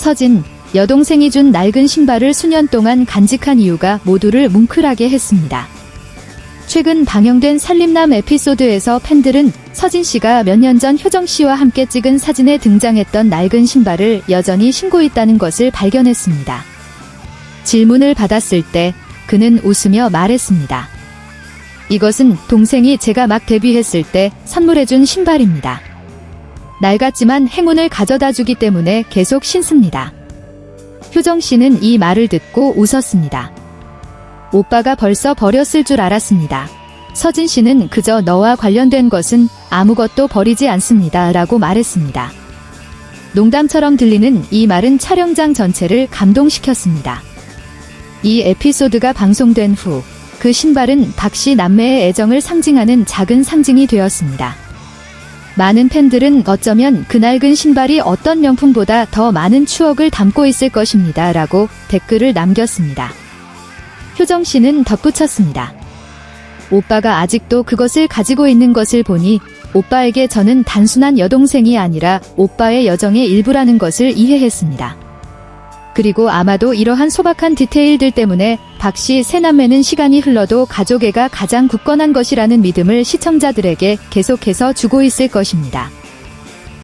서진, 여동생이 준 낡은 신발을 수년 동안 간직한 이유가 모두를 뭉클하게 했습니다. 최근 방영된 살림남 에피소드에서 팬들은 서진 씨가 몇 년 전 효정 씨와 함께 찍은 사진에 등장했던 낡은 신발을 여전히 신고 있다는 것을 발견했습니다. 질문을 받았을 때 그는 웃으며 말했습니다. 이것은 동생이 제가 막 데뷔했을 때 선물해준 신발입니다. 낡았지만 행운을 가져다 주기 때문에 계속 신습니다. 효정 씨는 이 말을 듣고 웃었습니다. 오빠가 벌써 버렸을 줄 알았습니다. 서진 씨는 그저 너와 관련된 것은 아무것도 버리지 않습니다. 라고 말했습니다. 농담처럼 들리는 이 말은 촬영장 전체를 감동시켰습니다. 이 에피소드가 방송된 후 그 신발은 박씨 남매의 애정을 상징하는 작은 상징이 되었습니다. 많은 팬들은 어쩌면 그 낡은 신발이 어떤 명품보다 더 많은 추억을 담고 있을 것입니다. 라고 댓글을 남겼습니다. 효정 씨는 덧붙였습니다. 오빠가 아직도 그것을 가지고 있는 것을 보니 오빠에게 저는 단순한 여동생이 아니라 오빠의 여정의 일부라는 것을 이해했습니다. 그리고 아마도 이러한 소박한 디테일들 때문에 박씨 새남매는 시간이 흘러도 가족애가 가장 굳건한 것이라는 믿음을 시청자들에게 계속해서 주고 있을 것입니다.